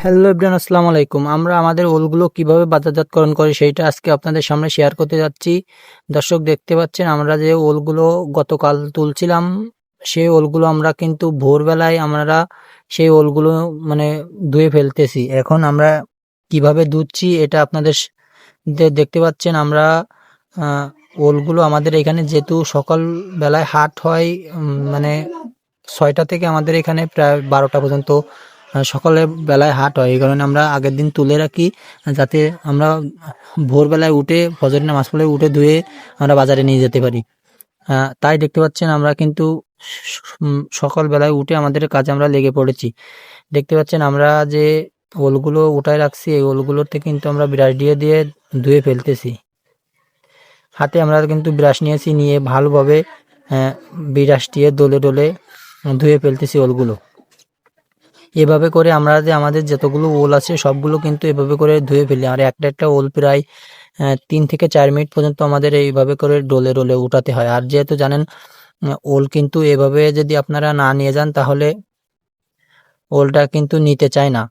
Hello everyone, আসসালামু আলাইকুম। আমরা আমাদের ওলগুলো কীভাবে বাজারজাতকরণ করি সেইটা আজকে আপনাদের সামনে শেয়ার করতে যাচ্ছি। দর্শক দেখতে পাচ্ছেন, আমরা যে ওলগুলো গতকাল তুলছিলাম, সেই ওলগুলো আমরা কিন্তু ভোরবেলায় আমরা সেই ওলগুলো মানে ধুয়ে ফেলতেছি। এখন আমরা কীভাবে ধুচ্ছি এটা আপনাদের দেখতে পাচ্ছেন আমরা ওলগুলো আমাদের এখানে যেহেতু সকাল বেলায় হাট হয় মানে ছয়টা থেকে আমাদের এখানে প্রায় বারোটা পর্যন্ত সকালে বেলায় হাট হয়। এই কারণে আমরা আগের দিন তুলে রাখি, যাতে আমরা ভোরবেলায় উঠে, ফজরের নামাজ পড়ে উঠে ধুয়ে আমরা বাজারে নিয়ে যেতে পারি। তাই দেখতে পাচ্ছেন আমরা কিন্তু সকালবেলায় উঠে আমাদের কাজে আমরা লেগে পড়েছি। দেখতে পাচ্ছেন আমরা যে ওলগুলো উঠায় রাখছি, এই ওলগুলোতে কিন্তু আমরা ব্রাশ দিয়ে দিয়ে ধুয়ে ফেলতেছি। হাতে আমরা কিন্তু ব্রাশ নিয়েছি, নিয়ে ভালোভাবে ব্রাশ দিয়ে দোলে দোলে ধুয়ে ফেলতেছি ওলগুলো। এভাবে করে আমরা যে আমাদের যতগুলো ওল আছে সবগুলো কিন্তু এভাবে করে ধুয়ে ফেলি। আর একটা একটা ওল প্রায় তিন থেকে চার মিনিট পর্যন্ত আমাদের এইভাবে করে ডোলে ডোলে উঠাতে হয়। আর যেহেতু জানেন ওল কিন্তু এভাবে যদি আপনারা না নিয়ে যান তাহলে ওলটা কিন্তু নিতে চায় না।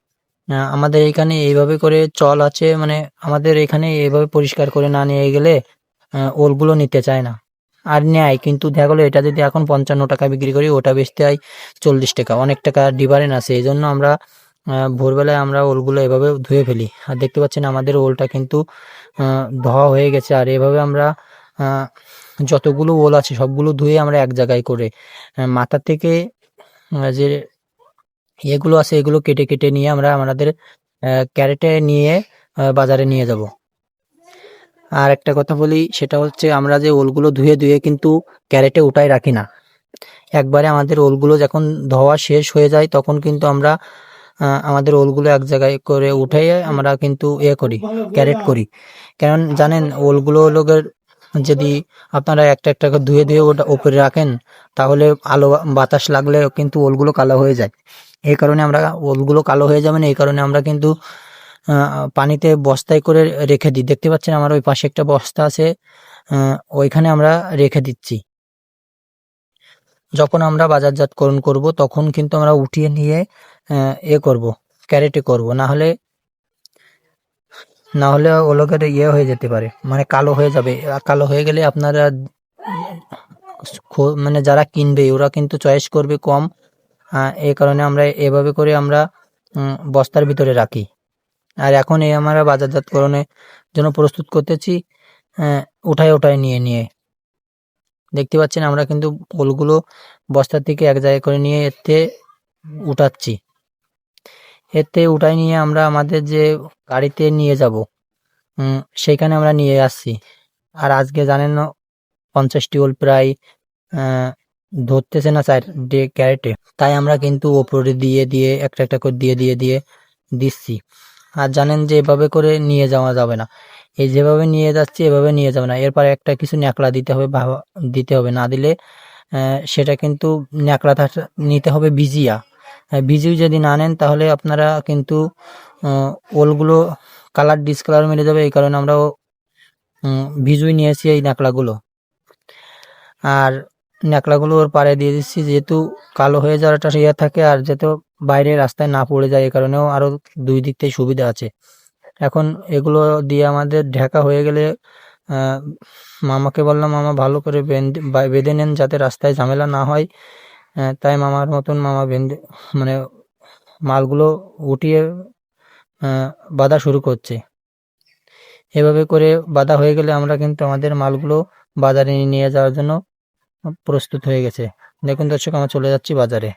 আমাদের এখানে এইভাবে করে চল আছে মানে আমাদের এখানে এইভাবে পরিষ্কার করে না নিয়ে গেলে ওলগুলো নিতে চায় না। আর নেয়। কিন্তু দেখা গেলো এটা যদি এখন পঞ্চান্ন টাকা বিক্রি করি, ওটা বেচতে হয় চল্লিশ টাকা। অনেক টাকা ডিফারেন্স আছে। এই জন্য আমরা ভোরবেলায় আমরা ওলগুলো এভাবে ধুয়ে ফেলি। আর দেখতে পাচ্ছেন আমাদের ওলটা কিন্তু ধোয়া হয়ে গেছে। আর এভাবে আমরা যতগুলো ওল আছে সবগুলো ধুয়ে আমরা এক জায়গায় করে মাথা থেকে যে এগুলো আছে এগুলো কেটে কেটে নিয়ে আমরা আমাদের ক্যারেটে নিয়ে বাজারে নিয়ে যাব। আর একটা কথা বলি, সেটা হচ্ছে আমরা যে ওলগুলো ধুয়ে ধুয়ে কিন্তু ক্যারেটে উঠাই রাখি না। একবারে আমাদের ওলগুলো যখন ধোয়া শেষ হয়ে যায়, তখন কিন্তু আমরা আমাদের ওলগুলো এক জায়গায় করে উঠে আমরা কিন্তু এ করি, ক্যারেট করি। কারণ জানেন, ওলগুলো লোকের যদি আপনারা একটা একটা করে ধুয়ে ধুয়ে ওটা উপরে রাখেন, তাহলে আলো বাতাস লাগলে কিন্তু ওলগুলো কালো হয়ে যায়। এই কারণে আমরা ওলগুলো কালো হয়ে যাবে না, এই কারণে আমরা কিন্তু পানিতে বস্তায় করে রেখে দিই। দেখতে পাচ্ছেন আমার ওই পাশে একটা বস্তা আছে ওইখানে আমরা রেখে দিচ্ছি। যখন আমরা বাজারজাতকরণ করব, তখন কিন্তু আমরা উঠিয়ে নিয়ে এ করব, ক্যারেটে করব। না হলে না হলে ওলোকের ইয়ে হয়ে যেতে পারে মানে কালো হয়ে যাবে। কালো হয়ে গেলে আপনারা মানে যারা কিনবে, ওরা কিন্তু চয়েস করবে কম। এই কারণে আমরা এভাবে করে আমরা বস্তার ভিতরে রাখি। আর এখন এই আমরা বাজারজাতকরণের জন্য প্রস্তুত করতেছি আহ, উঠায় উঠায় নিয়ে নিয়ে। দেখতে পাচ্ছেন আমরা কিন্তু ওলগুলো বস্তা থেকে এক জায়গায় করে নিয়ে এতে উঠাচ্ছি। এতে উঠাই নিয়ে আমরা আমাদের যে গাড়িতে নিয়ে যাব সেইখানে আমরা নিয়ে আসছি। আর আজকে জানেন পঞ্চাশটি ওল প্রায় ধরতেছে না চার ডে ক্যারেটে। তাই আমরা কিন্তু ওপরে দিয়ে দিয়ে একটা একটা করে দিয়ে দিয়ে দিয়ে দিচ্ছি। আর জানেন যে এভাবে করে নিয়ে যাওয়া যাবে না। এই যেভাবে নিয়ে যাচ্ছি, এভাবে নিয়ে যাবে না। এরপর একটা কিছু ন্যাকড়া দিতে হবে দিতে হবে। না দিলে সেটা কিন্তু ন্যাকড়া নিতে হবে ভিজিয়া। ভিজিয়ে যদি না নেন, তাহলে আপনারা কিন্তু ওলগুলো কালার ডিসকালার মেরে যাবে এই কারণে আমরা ভিজুই নিয়েছি এই ন্যাকড়াগুলো। আর ন্যাকড়াগুলো ওর পাড়ে দিয়ে দিচ্ছি। যেহেতু কালো হয়ে যাওয়াটা ইয়ে থাকে, আর যাতে বাইরে রাস্তায় না পড়ে যায় এই কারণেও আরও দুই দিক থেকে সুবিধা আছে। এখন এগুলো দিয়ে আমাদের ঢাকা হয়ে গেলে মামাকে বললাম, মামা ভালো করে বেঁধে নেন যাতে রাস্তায় ঝামেলা না হয়। তাই মামার মতন মামা বেঁধে মানে মালগুলো উঠিয়ে বাঁধা শুরু করছে। এভাবে করে বাঁধা হয়ে গেলে আমরা কিন্তু আমাদের মালগুলো বাজারে নিয়ে যাওয়ার জন্য প্রস্তুত হয়ে গেছে। দেখুন দর্শক, আমরা চলে যাচ্ছি বাজারে।